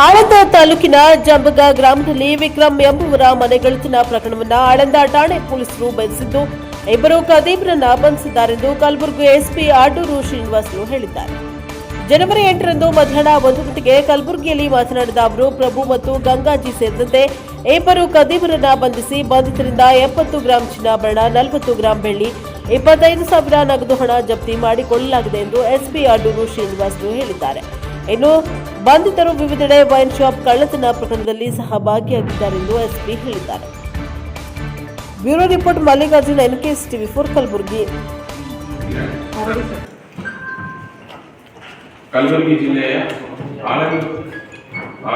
ಆಳಂದ ತಾಲೂಕಿನ ಜಂಬಗ ಗ್ರಾಮದಲ್ಲಿ ವಿಕ್ರಮ್ ಎಂಬುವರ ಮನೆಗಳತಿನ ಪ್ರಕರಣವನ್ನು ಆಳಂದ ಠಾಣೆ ಪೊಲೀಸರು ಬಂಧಿಸಿದ್ದು, ಇಬ್ಬರು ಕದೀಬ್ರನ್ನ ಬಂಧಿಸಿದ್ದಾರೆಂದು ಕಲಬುರಗಿ ಎಸ್ಪಿ ಆಡೂರು ಶ್ರೀನಿವಾಸ್ ಹೇಳಿದ್ದಾರೆ. ಜನವರಿ ಎಂಟರಂದು ಮಧ್ಯಾಹ್ನ ಒಂದು ಗಂಟೆಗೆ ಕಲಬುರಗಿಯಲ್ಲಿ ಮಾತನಾಡಿದ ಅವರು, ಪ್ರಭು ಮತ್ತು ಗಂಗಾಜಿ ಸೇರಿದಂತೆ ಇಬ್ಬರು ಕದೀಬರನ್ನ ಬಂಧಿಸಿ ಬಂಧಿತರಿಂದ ಎಪ್ಪತ್ತು ಗ್ರಾಂ ಚಿನ್ನಾಭರಣ, ನಲವತ್ತು ಗ್ರಾಂ ಬೆಳ್ಳಿ, ಇಪ್ಪತ್ತೈದು ಸಾವಿರ ನಗದು ಹಣ ಜಪ್ತಿ ಮಾಡಿಕೊಳ್ಳಲಾಗಿದೆ ಎಂದು ಎಸ್ಪಿ ಆಡೂರು ಶ್ರೀನಿವಾಸರು ಹೇಳಿದ್ದಾರೆ. ಇನ್ನು ಬಂಧಿತರು ವಿವಿಧೆಡೆ ವೈನ್ ಶಾಪ್ ಕಳ್ಳತನ ಪ್ರಕರಣದಲ್ಲಿ ಸಹಭಾಗಿಯಾಗಿದ್ದಾರೆ ಎಂದು ಎಸ್ಪಿ ಹೇಳಿದ್ದಾರೆ. Bureau report, Mallikarjun, NKS TV four, Kalaburagi. Kalaburagi ಜಿಲ್ಲೆಯ Anand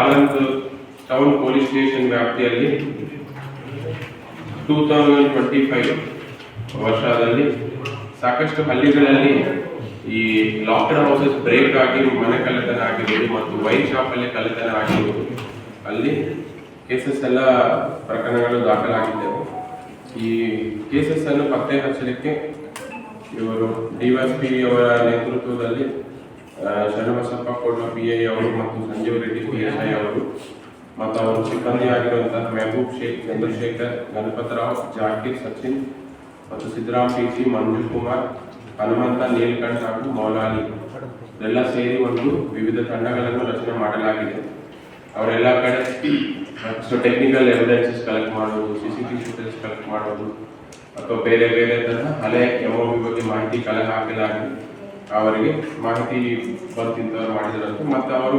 Anand town police station ವ್ಯಾಪ್ತಿಯಲ್ಲಿ ಟೂ ತೌಸಂಡ್ ಟ್ವೆಂಟಿ ಫೈವ್ ವರ್ಷದಲ್ಲಿ ಸಾಕಷ್ಟು ಹಳ್ಳಿಗಳಲ್ಲಿ ಈ ಲಾಕ್ಡೌನ್ ಹೌಸಸ್ ಬ್ರೇಕ್ ಆಗಿ ಮನೆ ಕಳ್ಳತನ ಆಗಿರ್ಬೋದು ಮತ್ತು ವೈನ್ ಶಾಪಲ್ಲಿ ಕಳ್ಳತನ ಆಗಿರ್ಬೋದು ಅಲ್ಲಿ ಕೇಸಸ್ ಎಲ್ಲ ಪ್ರಕರಣಗಳು ದಾಖಲಾಗಿದ್ದವು. ಈ ಕೇಸಸ್ ಅನ್ನು ಪತ್ತೆ ಹಚ್ಚಲಿಕ್ಕೆ ಇವರು ಡಿವೈಎಸ್ಪಿ ಅವರ ನೇತೃತ್ವದಲ್ಲಿ ಶರಣಬಸಪ್ಪ ಕೋಡ್ಲ ಪಿ ಐ ಅವರು ಮತ್ತು Sanjeev Reddy P S I ಅವರು ಮತ್ತು ಅವರು ಸಿಬ್ಬಂದಿ ಆಗಿರುವಂತಹ ಮೆಹಬೂಬ್ ಶೇಖ್ ಚಂದ್ರಶೇಖರ್, ಗಣಪತರಾವ್, ಜಾಕಿರ್, ಸಚಿನ್ ಮತ್ತು ಸಿದ್ದರಾಮ್ ಪಿ ಸಿ ಮಂಜು ಕುಮಾರ್ ಹನುಮಂತ, ನೀಲಕಂಠ ಹಾಗೂ ಮೌಲಾಲಿ ಎಲ್ಲ ಸೇರಿ ಒಂದು ವಿವಿಧ ತಂಡಗಳನ್ನು ರಚನೆ ಮಾಡಲಾಗಿದೆ. ಅವರೆಲ್ಲ ಕಡೆ ಸೊ ಟೆಕ್ನಿಕಲ್ ಎವಿಡೆನ್ಸಸ್ ಕಲೆಕ್ಟ್ ಮಾಡೋದು C C T footage collect ಮಾಡೋದು ಅಥವಾ ಬೇರೆ ಬೇರೆ ಥರ ಹಳೆ ಎಂ ಬಗ್ಗೆ ಮಾಹಿತಿ ಕಲೆ ಹಾಕಲಾಗಿ ಅವರಿಗೆ ಮಾಹಿತಿ ಬಂತಿಂತ ಮಾಡಿದರಂತೆ. ಮತ್ತು ಅವರು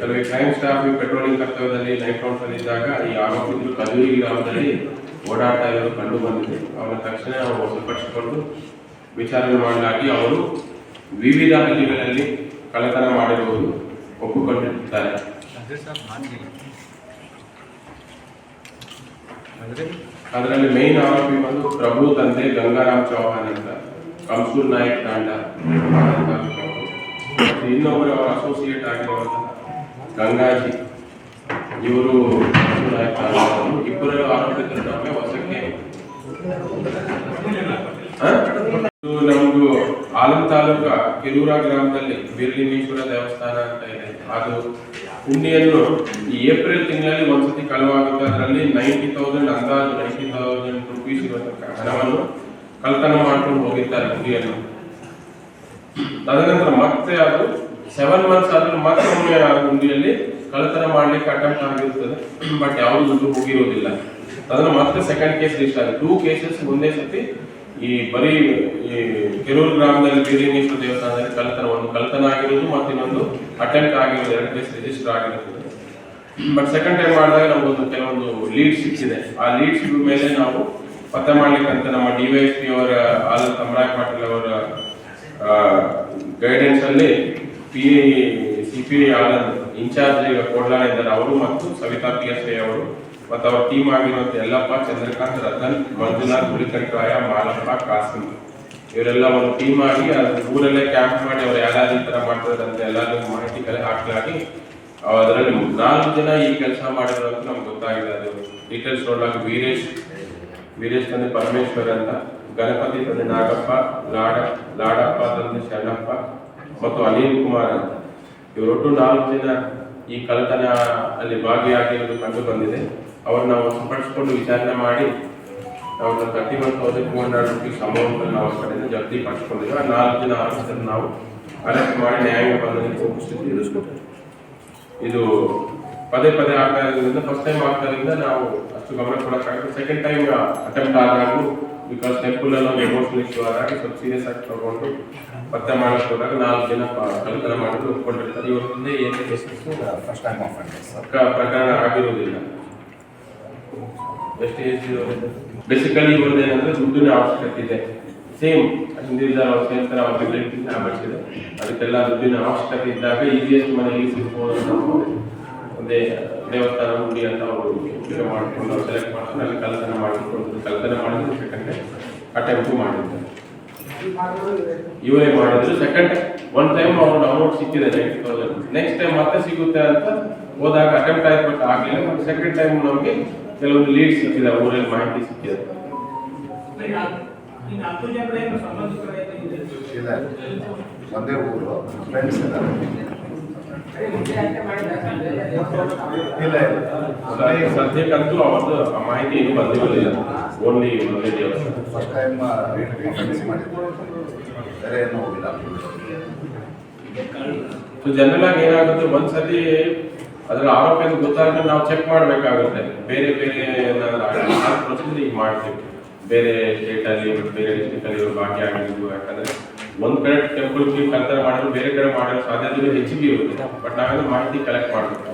ಕೆಲವೇ ಕ್ರೈಮ್ ಸ್ಟಾಫ್ ಪೆಟ್ರೋಲಿಂಗ್ ಕರ್ತವ್ಯದಲ್ಲಿ ನೈಟ್ ಅಲ್ಲಿ ಇದ್ದಾಗ ಈ ಆರೋಪಿಗಳು ಕದೂರಿ ಗ್ರಾಮದಲ್ಲಿ ಓಡಾಡ್ತಾ ಇರೋದು ಕಂಡು ಬಂದಿದೆ. ಅವರ ತಕ್ಷಣ ಅವರು ವಶಪಡಿಸಿಕೊಂಡು ವಿಚಾರಣೆ ಮಾಡಲಾಗಿ ಅವರು ವಿವಿಧ ಹಳ್ಳಿಗಳಲ್ಲಿ ಕಳ್ಳತನ ಮಾಡಿರುವುದು ಒಪ್ಪಿಕೊಂಡಿದ್ದಾರೆ ಅದರಲ್ಲಿ ಮೇನ್ ಆರೋಪಿ ಬಂದು ಪ್ರಭು ತಂದೆ ಗಂಗಾರಾಮ್ ಚೌಹಾನ್ ಅಂತ ಕಂಸೂರ್ ನಾಯಕ್ ತಾಂಡ ಇನ್ನೊಬ್ಬರು ಅವರ ಅಸೋಸಿಯೇಟ್ ಆಗಿರುವಂತಹ ಗಂಗಾಜಿ ಇವರು ನಾಯಕ್ ತಾಂಡ. ಇಬ್ಬರು ಆರೋಪಿತರು ನಮಗೆ ವಶಕ್ಕೆ ಹ? ಇದು ನಮ್ದು ಆಲಂ ತಾಲೂಕ ಕಿರೂರ ಗ್ರಾಮದಲ್ಲಿ ಬೀರ್ಲಿಂಗೇಶ್ವರ ದೇವಸ್ಥಾನ ಅಂತ ಇದೆ. ಅದು ಹುಂಡಿಯನ್ನು ಏಪ್ರಿಲ್ ತಿಂಗಳಲ್ಲಿ ಒಂದ್ಸತಿ ಕಳವಾಗುತ್ತೆ ಅದರಲ್ಲಿ ನೈಂಟಿ ತೌಸಂಡ್ ಅಂದಾಜು ನೈಂಟಿ ತೌಸಂಡ್ ರುಪೀಸ್ ಹಣವನ್ನು ಕಳ್ತನ ಮಾಡ್ಕೊಂಡು ಹೋಗಿದ್ದಾರೆ ಹುಂಡಿಯನ್ನು ತದನಂತರ ಮತ್ತೆ ಅದು ಸೆವೆನ್ ಮಂತ್ಸ್ ಆದ್ಮೇಲೆ ಮತ್ತೊಮ್ಮೆ ಆ ಹುಂಡಿಯಲ್ಲಿ ಕಳ್ಳತನ ಮಾಡ್ಲಿಕ್ಕೆ ಅಟೆಂಪ್ಟ್ ಆಗಿರುತ್ತದೆ. ಬಟ್ ಯಾವುದು ದುಡ್ಡು ಹೋಗಿರೋದಿಲ್ಲ. ಅದನ್ನು ಮತ್ತೆ ಸೆಕೆಂಡ್ ಕೇಸ್ ರಿಜಿಸ್ಟರ್ ಆಗಿದೆ. ಟೂ ಕೇಸಸ್ ಒಂದೇ ಸತಿ ಈ ಬರೀ ಈ ಕೆರೂರು ಗ್ರಾಮದಲ್ಲಿ ಬೀರಿಂಗೇಶ್ವರ ದೇವಸ್ಥಾನದಲ್ಲಿ ಕಳ್ಳತನ ಒಂದು ಕಳ್ಳತನ ಆಗಿರೋದು ಮತ್ತು ಇನ್ನೊಂದು ಅಟೆಂಪ್ಟ್ ಆಗಿರೋದು ಎರಡು ಪ್ಲೇಸ್ ರಿಜಿಸ್ಟರ್ ಆಗಿರುತ್ತದೆ. ಬಟ್ ಸೆಕೆಂಡ್ ಟೈಮ್ ಮಾಡಿದಾಗ ನಮಗೊಂದು ಕೆಲವೊಂದು ಲೀಡ್ ಸಿಕ್ಕಿದೆ. ಆ ಲೀಡ್ಸ್ ಮೇಲೆ ನಾವು ಪತ್ತೆ ಮಾಡ್ಲಿಕ್ಕೆ ಅಂತ ನಮ್ಮ ಡಿವೈಎಸ್ಪಿ ಅವರ, ಆಲ್ ತಮರಾಯ್ ಪಾಟೀಲ್ ಅವರ ಗೈಡೆನ್ಸ್ ಅಲ್ಲಿ P C P Anand, incharge ಈಗ ಕೊಡ್ಲಾನ ಇದ್ದಾರೆ ಅವರು ಮತ್ತು ಸವಿತಾ ಪಿ ಎಸ್ ಐ ಅವರು ಮತ್ತು ಅವ್ರ ಟೀಮ್ ಆಗಿರುವಂತ ಯಲ್ಲಪ್ಪ, ಚಂದ್ರಕಾಂತ್, ರತನ್, ಮಂಜುನಾಥ್ ಹುಲಿಕಂಠರಾಯ ಮಾಲಪ್ಪ ಕಾಸಿಂ ಇವರೆಲ್ಲ ಒಂದು ಟೀಮ್ ಆಗಿ ಅದು ಊರಲ್ಲೇ ಕ್ಯಾಂಪ್ ಮಾಡಿ ಅವ್ರು ಯಾರು ಈ ಥರ ಮಾಡ್ತಾರೆ ಅಂತ ಎಲ್ಲರಿಗೂ ಮಾಹಿತಿ ಕಲೆ ಹಾಕಲಾಗಿ ಅದರಲ್ಲಿ ನಾಲ್ಕು ಜನ ಈ ಕೆಲಸ ಮಾಡಿದ್ರು ಅಂತ ನಮ್ಗೆ ಗೊತ್ತಾಗಿದೆ ಅದು. ಡೀಟೇಲ್ಸ್ ನೋಡಲಾಗ ವೀರೇಶ್ ವೀರೇಶ್ ತಂದೆ ಪರಮೇಶ್ವರ್ ಅಂತ, ಗಣಪತಿ ತಂದೆ ನಾಗಪ್ಪ, ಲಾಡ, ಲಾಡಪ್ಪ ತಂದೆ ಶರಣಪ್ಪ, ಮತ್ತು ಅನಿಲ್ ಕುಮಾರ್ ಅಂತ. ಇವರೊಟ್ಟು ನಾಲ್ಕು ಜನ ಈ ಕಳ್ಳತನ ಅಲ್ಲಿ ಭಾಗಿಯಾಗಿರೋದು ಕಂಡು ಬಂದಿದೆ. ಅವ್ರನ್ನ ಸಂಪರ್ಕಿಸಿಕೊಂಡು ವಿಚಾರಣೆ ಮಾಡಿ ಅವ್ರನ್ನ thirty one thousand two hundred rupees amount ನಾವು ಕಡೆಯಿಂದ ಜಪ್ತಿ ಪಡಿಸ್ಕೊಂಡಿದ್ದೀವಿ ಆ ನಾಲ್ಕು ದಿನ ಆಫೀಸರ್ ನಾವು ಅರೆಸ್ಟ್ ಮಾಡಿ ನ್ಯಾಯಾಂಗ ಬಂಧನಕ್ಕೆ ಒಪ್ಪಿಸ್ತಿದ್ವಿ ಇದು ಪದೇ ಪದೇ ಆಗ್ತಾ ಇರೋದ್ರಿಂದ ಫಸ್ಟ್ ಟೈಮ್ ಆಗ್ತಾ ನಾವು ಅಷ್ಟು ಗಮನ ಕೊಡೋಕ್ಕಾಗುತ್ತೆ ಸೆಕೆಂಡ್ ಟೈಮ್ ಅಟೆಂಪ್ಟ್ ಆದಾಗೂ ಬಿಕಾಸ್ ಟೆಂಪಲ್ ನಾವು ಎಮೋಷನಲ್ ಇಶ್ಯೂ ಆದಾಗ ಸ್ವಲ್ಪ ಸೀರಿಯಸ್ ಆಗಿ ತಗೊಂಡು ಪತ್ತೆ ಮಾಡಕ್ ಹೋದಾಗ ನಾಲ್ಕು ಜನ ಕಲ್ಪನೆ ಮಾಡಿದ್ರು ಒಪ್ಕೊಂಡಿರ್ತಾರೆ. ಇವ್ರ ಮುಂದೆ ಏನೇ ಫಸ್ಟ್ ಟೈಮ್ ಪ್ರಕರಣ ಆಗಿರುವುದಿಲ್ಲ ಎಷ್ಟು ಏಜ್ ಬೇಸಿಕಲಿ ಇವ್ರದ್ದು ಏನಂದ್ರೆ ದುಡ್ಡಿನ ಅವಶ್ಯಕತೆ ಇದೆ. ಸೇಮ್ ಹಿಂದಿನ ಅವ್ರು ಮಾಡಿಸಿದೆ. ಅದಕ್ಕೆಲ್ಲ ದುಡ್ಡಿನ ಅವಶ್ಯಕತೆ ಇದ್ದಾಗ ಈಸಿಯೆಸ್ಟ್ ಮನೆಯಲ್ಲಿ ಸಿಗ್ಬೋದು ಒಂದೇ ದೇವಸ್ಥಾನ, ಗುಡಿ ಅಂತ ಅವರು ಉಪಯೋಗ ಮಾಡಿಕೊಂಡು ಸೆಲೆಕ್ಟ್ ಮಾಡ್ಕೊಂಡು ಅಲ್ಲಿ ಕಲ್ಪನೆ ಮಾಡಿಕೊಂಡು ಕಲ್ಪನೆ ಮಾಡಿದ್ರು ಸೆಕೆಂಡ್ ಅಟೆಂಪ್ಟು ಮಾಡಿದ್ದಾರೆ ಇವರೇ ಮಾಡಿದ್ರು ಸೆಕೆಂಡ್ ಒನ್ ಟೈಮ್ ಅವ್ರು ಅಮೌಂಟ್ ಸಿಕ್ಕಿದೆ ನೈಂಟಿ ತೌಸಂಡ್ ನೆಕ್ಸ್ಟ್ ಟೈಮ್ ಮತ್ತೆ ಸಿಗುತ್ತೆ ಅಂತ ಹೋದಾಗ ಅಟೆಂಪ್ಟ್ ಆಯ್ತು ಬಟ್ ಆಗಲಿಲ್ಲ. ಮತ್ತೆ ಸೆಕೆಂಡ್ ಟೈಮ್ ನಮಗೆ ಕೆಲವೊಂದು ಲೀಡ್ ಸಿಕ್ಕಿದೆ ಊರಲ್ಲಿ ಮಾಹಿತಿ ಸಿಕ್ಕಿದೆ. ಇಲ್ಲ ಒಂದೇ ಊರು ಫ್ರೆಂಡ್ಸ್ ಇದ್ದಾರೆ. ಇಲ್ಲ ಸದ್ಯ- ಸದ್ಯಕ್ಕಂತೂ ಅವತ್ತು ಆ ಮಾಹಿತಿ ಏನು ಬಂದಿರಲಿಲ್ಲ. ಓನ್ಲಿ ಒಂದೇ ದಿವಸ ಫಸ್ಟ್ ಟೈಮ್ ಅಫೆನ್ಸ್ ಮಾಡಿದ್ರು. ಬೇರೆ ಏನು ಹೋಗಿಲ್ಲ. ಸೊ ಜನರಲ್ ಆಗಿ ಏನಾಗುತ್ತೆ? ಒಂದ್ಸತಿ ಅದರ ಆರೋಪ ಅಂತ ಗೊತ್ತಾದ್ರೆ ನಾವು ಚೆಕ್ ಮಾಡಬೇಕಾಗುತ್ತೆ. ಬೇರೆ ಬೇರೆ ಪ್ರೊಸೀಜರ್ ಈಗ ಮಾಡ್ತೀವಿ. ಬೇರೆ ಸ್ಟೇಟಲ್ಲಿ ಬೇರೆ ಡಿಸ್ಟ್ರಿಕ್ಟ್ ಅಲ್ಲಿ ಆಗಿರ್ಬೋದು ಯಾಕಂದರೆ ಒಂದ್ ಕಡೆ ಟೆಂಪಲ್ ಕಲ್ತರ್ ಮಾಡಿದ್ರು, ಬೇರೆ ಕಡೆ ಮಾಡಿರೋ ಸಾಧ್ಯತೆ ಹೆಚ್ಚಿಗೆ ಇರುತ್ತೆ. ಬಟ್ ನಾವೆಲ್ಲ ಮಾಹಿತಿ ಕಲೆಕ್ಟ್ ಮಾಡಬೇಕು.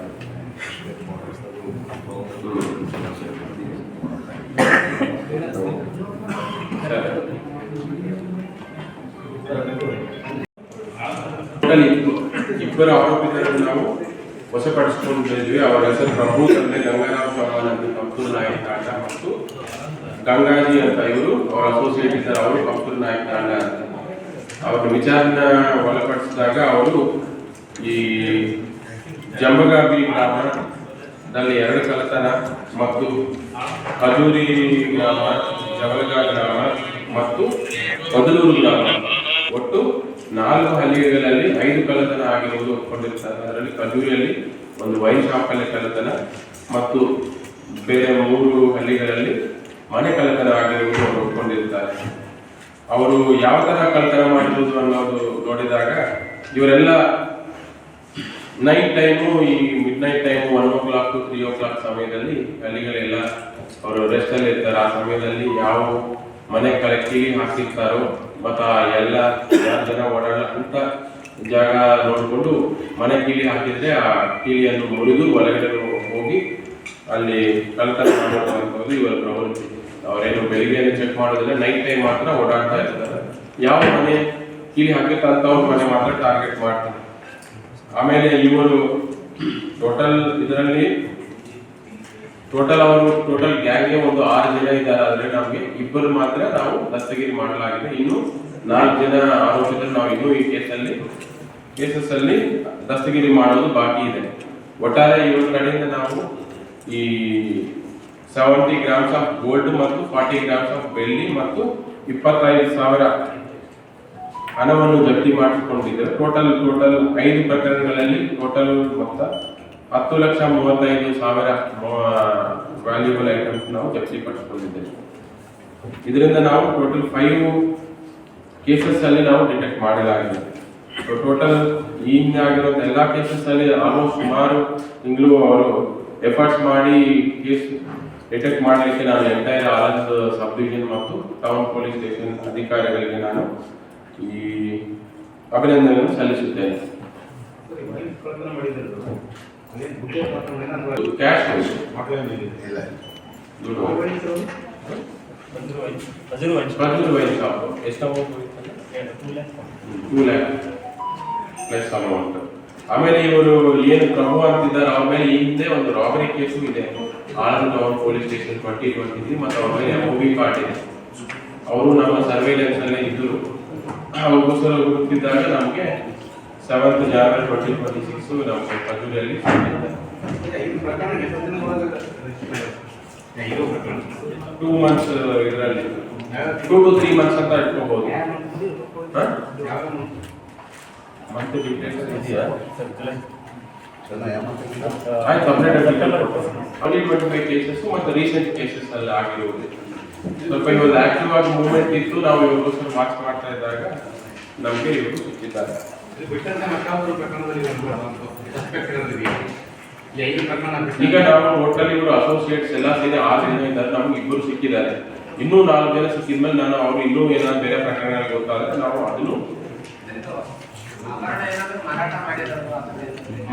ಇಬ್ಬರು ಆರೋಪಿತರನ್ನು ನಾವು ವಶಪಡಿಸಿಕೊಂಡಿದ್ವಿ ಅವರ ಹೆಸರು ಪ್ರಭು ತಂದೆ ಗಂಗಾರಾಮ್ ಚೌಹಾಣ್ ಅಂತ ಕಂಪೂರ್ ನಾಯಕ್ ತಾಂಡ ಮತ್ತು ಗಂಗಾಜಿ ಅಂತ ಇವರು ಅವರ ಅಸೋಸಿಯೇಟ್ ಇದ್ದಾರೆ. ಅವರು ಕಂಪೂರ್ ನಾಯಕ್ ತಾಂಡ ಅಂತ. ಅವರ ವಿಚಾರನ ಒಳಪಡಿಸಿದಾಗ ಅವರು ಈ ಜಂಬಗಾಬಿ ಗ್ರಾಮದಲ್ಲಿ ಎರಡು ಕಲತನ ಮತ್ತು ಖಜೂರಿ ಗ್ರಾಮ ಜವಲಗಾ ಗ್ರಾಮ ಮತ್ತು ಬದಲೂರು ಗ್ರಾಮ. ಒಟ್ಟು ನಾಲ್ಕು ಕಳ್ಳತನ ಆಗಿರುವುದು ಅದರಲ್ಲಿ ಖಜೂರಿಯಲ್ಲಿ ಒಂದು ವೈನ್ ಶಾಪಲ್ಲಿ ಕಳ್ಳತನ ಮತ್ತು ಬೇರೆ ಮೂರು ಹಳ್ಳಿಗಳಲ್ಲಿ ಮನೆ ಕಳ್ಳತನ ಆಗಿರುವುದು ಅವರು ಒಪ್ಕೊಂಡಿರ್ತಾರೆ ಅವರು ಯಾವ ತರ ಕಳ್ಳತನ ಮಾಡಿರುವುದು ಅನ್ನೋದು ನೋಡಿದಾಗ ಇವರೆಲ್ಲ ನೈಟ್ ಟೈಮು ಈ midnight time one o'clock to three o'clock ಸಮಯದಲ್ಲಿ ಹಳ್ಳಿಗಳೆಲ್ಲ ಅವರು ರೆಸ್ಟಲ್ಲಿ ಇರ್ತಾರೆ. ಆ ಸಮಯದಲ್ಲಿ ಯಾವ ಮನೆ ಕಳೆ ಕೀಲಿ ಹಾಕಿರ್ತಾರೋ ಮತ್ತು ಎಲ್ಲ ಜನ ಓಡಾಡಕ್ಕಂತ ಜಾಗ ನೋಡಿಕೊಂಡು ಮನೆ ಕೀಲಿ ಹಾಕಿದ್ರೆ ಆ ಕೀಲಿಯನ್ನು ಮುರಿದು ಒಳಗಡೆ ಹೋಗಿ ಅಲ್ಲಿ ಕಳ್ತನ ಮಾಡೋದು ಇವರ ಪ್ರವೃತ್ತಿ. ಅವರೇನು ಬೆಳಿಗ್ಗೆ ಚೆಕ್ ಮಾಡೋದಿಲ್ಲ ನೈಟ್ ಟೈಮ್ ಮಾತ್ರ ಓಡಾಡ್ತಾ ಇರ್ತಾರೆ. ಯಾವ ಮನೆ ಕೀಲಿ ಹಾಕಿರ್ತಂಥವ್ರ ಮನೆ ಮಾತ್ರ ಟಾರ್ಗೆಟ್ ಮಾಡ್ತಾರೆ. ಆಮೇಲೆ ಇವರು ಟೋಟಲ್ ಇದರಲ್ಲಿ ಟೋಟಲ್ ಅವರು ಟೋಟಲ್ ಗ್ಯಾಂಗ್ಗೆ ಒಂದು ಆರು ಜನ ಇದ್ದಾರೆ. ಆದ್ರೆ ನಮಗೆ ಇಬ್ಬರು ಮಾತ್ರ ನಾವು ದಸ್ತಗಿರಿ ಮಾಡಲಾಗಿದೆ. ಇನ್ನು ನಾಲ್ಕು ಜನ ಆರೋಪಿತರು ನಾವು ಇನ್ನೂ ಈ ಕೇಸಲ್ಲಿ ಕೇಸಸ್ ಅಲ್ಲಿ ದಸ್ತಗಿರಿ ಮಾಡೋದು ಬಾಕಿ ಇದೆ. ಒಟ್ಟಾರೆ ಇವರ ಕಡೆಯಿಂದ ನಾವು ಈ ಸೆವೆಂಟಿ ಗ್ರಾಮ್ಸ್ ಆಫ್ ಗೋಲ್ಡ್ ಮತ್ತು ಫಾರ್ಟಿ ಗ್ರಾಮ್ಸ್ ಆಫ್ ಬೆಳ್ಳಿ ಮತ್ತು ಇಪ್ಪತ್ತೈದು ಸಾವಿರ ಹಣವನ್ನು ಜಪ್ತಿ ಮಾಡಿಕೊಂಡಿದ್ದೇವೆ ಟೋಟಲ್ ಟೋಟಲ್ ಐದು ಪ್ರಕರಣಗಳಲ್ಲಿ ಟೋಟಲ್ ಮೊತ್ತ ಹತ್ತು ಲಕ್ಷ ಮೂವತ್ತೈದು ಸಾವಿರ ವ್ಯಾಲ್ಯೂಬಲ್ ಐಟಮ್ಸ್ ನಾವು ಜಪ್ತಿ ಪಡಿಸಿಕೊಂಡಿದ್ದೇವೆ ಇದರಿಂದ ನಾವು ಟೋಟಲ್ ಫೈವ್ ಕೇಸಸ್ ಅಲ್ಲಿ ನಾವು ಡಿಟೆಕ್ಟ್ ಮಾಡಲಾಗಿದೆ. ಟೋಟಲ್ ಈಗ ಆಗಿರುವಂತಹ ಎಲ್ಲ ಕೇಸಸ್ ಅಲ್ಲಿ ಆಲ್ಮೋಸ್ಟ್ ಸುಮಾರು ತಿಂಗಳು ಅವರು ಎಫರ್ಟ್ಸ್ ಮಾಡಿ ಕೇಸ್ ಡಿಟೆಕ್ಟ್ ಮಾಡಲಿಕ್ಕೆ ನಾನು ಎಂಟೈರ್ ಆಲಸ್ ಸಬ್ ಡಿವಿಷನ್ ಮತ್ತು ಟೌನ್ ಪೊಲೀಸ್ ಸ್ಟೇಷನ್ ಅಧಿಕಾರಿಗಳಿಗೆ ನಾನು ಈ ಅಭಿನಂದನೆಯನ್ನು ಸಲ್ಲಿಸುತ್ತೇನೆ. ಅಮೌಂಟ್ ಆಮೇಲೆ ಇವರು ಏನು ಪ್ರಭು ಆಗ್ತಿದ್ದಾರೆ ಆಮೇಲೆ ಮೇಲೆ ಹಿಂದೆ ಒಂದು ರಾಬರಿ ಕೇಸು ಇದೆ. Anand town police station twenty twenty ಮತ್ತು ಅವ್ರ ಮೇಲೆ ಮೂವಿ ಪಾರ್ಟ್ ಇದೆ. ಅವರು ನಮ್ಮ ಸರ್ವೇಲೆನ್ಸ್ ಅಲ್ಲೇ ಇದ್ದರು. ಅವ್ರಿಗೋಸ್ಕರ ಹುಡುಕ್ತಿದ್ದಾಗ ನಮಗೆ seventh January twenty twenty six ನಮಗೆ ಖಜೂರಿಯಲ್ಲಿ ಟೂ ಮಂತ್ಸ್ ಇದರಲ್ಲಿ. ಟೂ ಟು ತ್ರೀ ಮಂತ್ಸ್ ಅಂತ ಇಟ್ಕೋಬಹುದು ಮತ್ತೆ ಡೀಟೇಲ್ಸ್ ಇದೆಯಾ? ಆಯ್ತು ಟ್ವೆಂಟಿ ಕೇಸಸ್ ಮತ್ತು ರೀಸೆಂಟ್ ಕೇಸಸ್ ಅಲ್ಲಿ ಆಗಿರುವುದು ಸ್ವಲ್ಪ ಇವಾಗ ಆಕ್ಟಿವ್ ಆಗಿ ಮೂವ್ಮೆಂಟ್ ಇತ್ತು, ನಾವು ಇವ್ರಿಗೋಸ್ಕರ ವಾಚ್ ಮಾಡ್ತಾ ಇದ್ದಾಗ ನಮಗೆ ಇವರು ಸಿಕ್ಕಿದ್ದಾರೆ. ಈಗ ನಾವು ಟೋಟಲ್ ಇವರು ಅಸೋಸಿಯೇಟ್ಸ್ ಎಲ್ಲ ಸೇರಿ ಆರು ಜನ ಇದ್ದಾರೆ ನಮ್ಗೆ ಇಬ್ಬರು ಸಿಕ್ಕಿದ್ದಾರೆ. ಇನ್ನೂ ನಾಲ್ಕು ಜನ ಸಿಕ್ಕಿದ್ಮೇಲೆ ನಾನು ಅವ್ರು ಇನ್ನೂ ಏನಾದ್ರು ಬೇರೆ ಪ್ರಕರಣಗಳು ಗೊತ್ತಾದ್ರೆ ನಾವು ಅದನ್ನು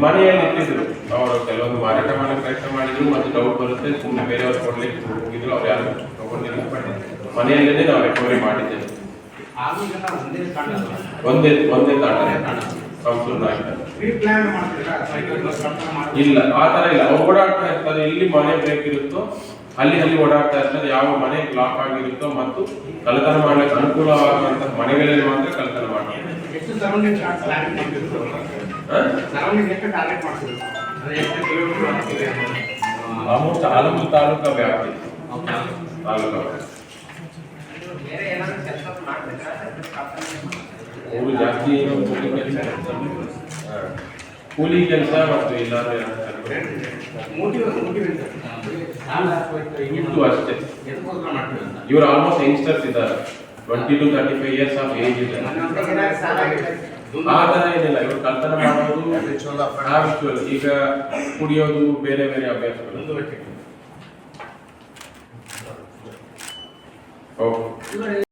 ಮನೆಯಲ್ಲಿ ಇಟ್ಟಿದ್ರು. ಅವರು ಕೆಲವೊಂದು ಮಾರಾಟ ಮಾಡೋ ಪ್ರಯತ್ನ ಮಾಡಿದ್ರು, ಮತ್ತೆ ಡೌಟ್ ಬರುತ್ತೆ ಸುಮ್ಮನೆ ಬೇರೆಯವ್ರು ಕೊಡ್ಲಿಕ್ಕೆ ಹೋಗಿದ್ರು, ಅವ್ರು ಯಾರು ತಗೊಂಡಿಲ್ಲ. ಬಟ್ ಮನೆಯಲ್ಲೇ ನಾವು ರಿಕವರಿ ಮಾಡಿದ್ದೇವೆ. ಒಂದೇ ಒಂದೇ ತಾಟನೆ ಇಲ್ಲ ಆ ತರ ಇಲ್ಲ. ಅವ್ರು ಓಡಾಡ್ತಾ ಇರ್ತಾರೆ ಇಲ್ಲಿ ಮನೆ ಬೇಕಿರುತ್ತೋ ಅಲ್ಲಿ ಅಲ್ಲಿ ಓಡಾಡ್ತಾ ಇರ್ತಾರೆ ಯಾವ ಮನೆ ಲಾಕ್ ಆಗಿರುತ್ತೋ ಮತ್ತು ಕಳ್ಳತನ ಮಾಡ್ಲಿಕ್ಕೆ ಅನುಕೂಲವಾಗುವಂತ ಮನೆಗಳಲ್ಲಿ ಮಾತ್ರ ಕಳ್ಳತನ ಮಾಡ್ತಾರೆ. ಆಲ್ಮೋಸ್ಟ್ ಆಲಮೂರು ತಾಲೂಕಾ ವ್ಯಾಪ್ತಿ ತಾಲೂಕಾ ವ್ಯಾಪ್ತಿ. ಕೆಲಸ ಅವರು ಜಾಸ್ತಿ ಏನು ಹೋಗ್ಲಿಕ್ಕೆ ಹಾ. ಕೂಲಿ ಕೆಲಸ ಮತ್ತು ಇಲ್ಲಾಂದ್ರೆ ಅಷ್ಟೇ. ಇವರು ಆಲ್ಮೋಸ್ಟ್ ಯಂಗ್ಸ್ಟರ್ಸ್ ಇದ್ದಾರೆ. Twenty to thirty five years of age ಇದೆ. ಆ ಥರ ಏನಿಲ್ಲ. ಇವರು ಕಲ್ಪನೆ ಮಾಡೋದು offense. ಈಗ ಕುಡಿಯೋದು ಬೇರೆ ಬೇರೆ ಅಭ್ಯಾಸಗಳು. ಓಕೆ.